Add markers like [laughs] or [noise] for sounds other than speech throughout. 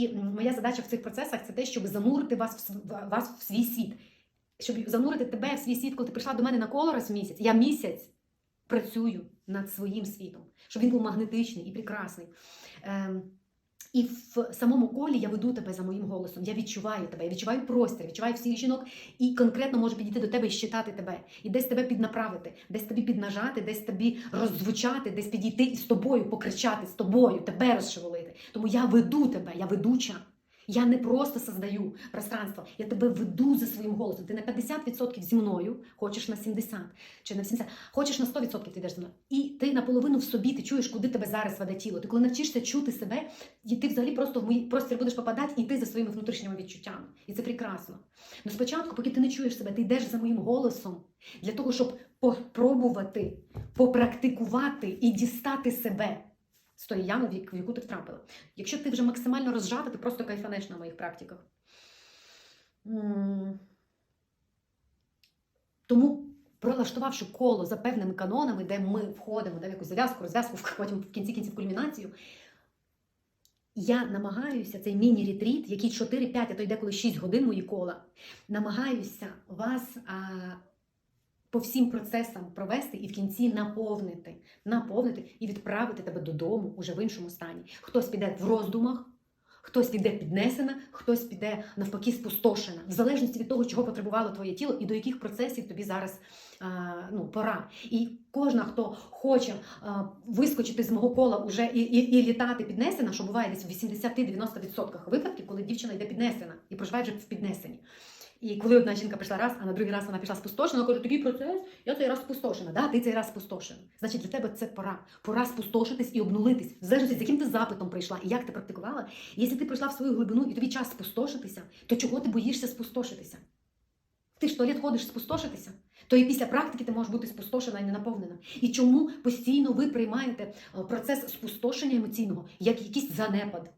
І моя задача в цих процесах це те, щоб занурити вас в, вас в свій світ. Щоб занурити тебе в свій світ, коли ти прийшла до мене на коло раз в місяць. Я місяць працюю над своїм світом, щоб він був магнетичний і прекрасний. Ем, і в самому колі я веду тебе за моїм голосом. Я відчуваю тебе, я відчуваю простір, відчуваю всіх жінок і конкретно можу підійти до тебе і щитати тебе, і десь тебе піднаправити, десь тобі піднажати, десь тобі роззвучати, десь підійти і з тобою покричати, з тобою, тебе розшевелити. Тому я веду тебе, я ведуча. Я не просто создаю пространство, я тебе веду за своїм голосом. Ти на 50% зі мною, хочеш на 70% чи на 70%, хочеш на 100% ти йдеш зі мною. І ти наполовину в собі ти чуєш, куди тебе зараз веде тіло. Ти коли навчишся чути себе, і ти взагалі просто в мій простір будеш попадати і йти за своїми внутрішніми відчуттями. І це прекрасно. Ну спочатку, поки ти не чуєш себе, ти йдеш за моїм голосом для того, щоб попробувати, попрактикувати і дістати себе з тої ями, в яку- ти втрапила. Якщо ти вже максимально розжата, ти просто кайфанеш на моїх практиках. Тому, пролаштувавши коло за певними канонами, де ми входимо да, в якусь зав'язку, розв'язку, [laughs] потім в кінці кінців кульмінацію, я намагаюся цей міні-ретріт, який 4-5, а то йде коли 6 годин мої кола, намагаюся вас а, по всім процесам провести і в кінці наповнити, наповнити і відправити тебе додому уже в іншому стані. Хтось піде в роздумах, хтось піде піднесена, хтось піде навпаки спустошена, в залежності від того, чого потребувало твоє тіло і до яких процесів тобі зараз а, ну, пора. І кожна, хто хоче а, вискочити з мого кола уже і, і, і літати піднесена, що буває десь в 80-90% випадків, коли дівчина йде піднесена і проживає вже в піднесенні. І коли одна жінка прийшла раз, а на другий раз вона пішла спустошена, каже, такий процес, я цей раз спустошена. Да, ти цей раз спустошена. Значить, для тебе це пора. Пора спустошитись і обнулитись. В залежності, з яким ти запитом прийшла і як ти практикувала. Якщо ти прийшла в свою глибину і тобі час спустошитися, то чого ти боїшся спустошитися? Ти ж туалет ходиш спустошитися, то і після практики ти можеш бути спустошена і не наповнена. І чому постійно ви приймаєте е, процес спустошення емоційного як якийсь занепад?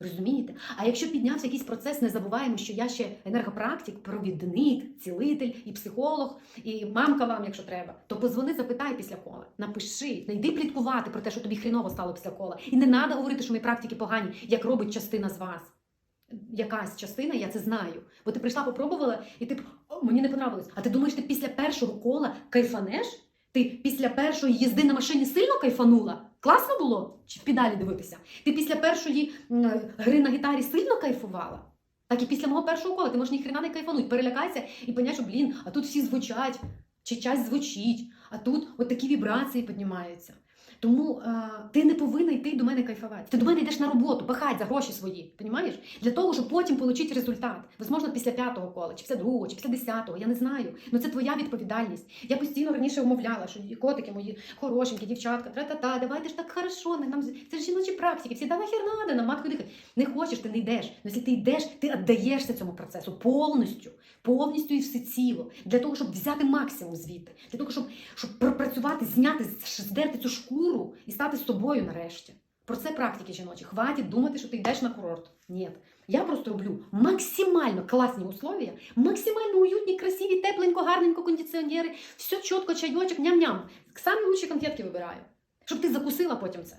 Розумієте? А якщо піднявся якийсь процес, не забуваємо, що я ще енергопрактик, провідник, цілитель і психолог, і мамка вам, якщо треба, то позвони, запитай після кола. Напиши, не йди пліткувати про те, що тобі хріново стало після кола. І не треба говорити, що мої практики погані, як робить частина з вас. Якась частина, я це знаю. Бо ти прийшла, попробувала, і ти «О, мені не понравилось. А ти думаєш, ти після першого кола кайфанеш? Ти після першої їзди на машині сильно кайфанула? Класно було? Чи в педалі дивитися? Ти після першої гри на гітарі сильно кайфувала? Так і після мого першого кола ти можеш ніхрена не кайфануть, перелякайся і понять, що блін, а тут всі звучать, чи часть звучить, а тут от такі вібрації піднімаються. Тому е, ти не повинна йти до мене кайфувати. Ти до мене йдеш на роботу, пахать за гроші свої. Понімаєш? Для того, щоб потім отримати результат. Возможно, після п'ятого кола, чи після другого, чи після десятого, я не знаю. Ну це твоя відповідальність. Я постійно раніше умовляла, що котики мої хорошенькі, дівчатка, тра-та-та, давайте ж так хорошо, не нам це ж жіночі практики. Всі да нахер надо, на матку дихати. Не хочеш, ти не йдеш. Ну, якщо ти йдеш, ти віддаєшся цьому процесу повністю, повністю і всеціло, для того, щоб взяти максимум звідти, для того, щоб, щоб пропрацювати, зняти, здерти цю шкуру і стати з тобою нарешті. Про це практики жіночі. Хватить думати, що ти йдеш на курорт. Ні. Я просто роблю максимально класні условия, максимально уютні, красиві, тепленько, гарненько, кондиціонери, все чітко, чайочок, ням-ням. Самі лучші конфетки вибираю, щоб ти закусила потім це.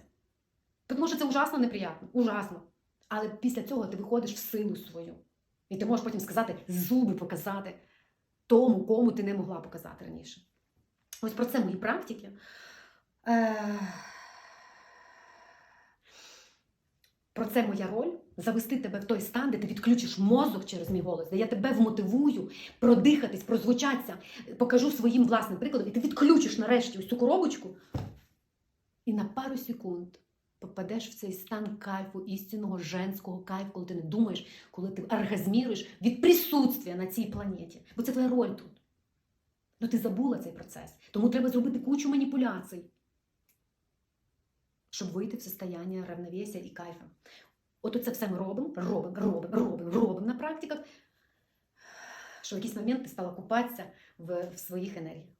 Тому що це ужасно неприємно, ужасно. Але після цього ти виходиш в силу свою. І ти можеш потім сказати, зуби показати тому, кому ти не могла показати раніше. Ось про це мої практики. Про це моя роль завести тебе в той стан, де ти відключиш мозок через мій голос, де я тебе вмотивую продихатись, прозвучатися, покажу своїм власним прикладом, і ти відключиш нарешті ось цю коробочку. І на пару секунд попадеш в цей стан кайфу, істинного женського кайфу, коли ти не думаєш, коли ти оргазміруєш від присутствия на цій планеті. Бо це твоя роль тут. Ну ти забула цей процес. Тому треба зробити кучу маніпуляцій, щоб вийти в состояние равновесія і кайфа. От це все ми робимо, робимо, робимо, робимо, робимо на практиках, що в якийсь момент ти стала купатися в, в своїх енергіях.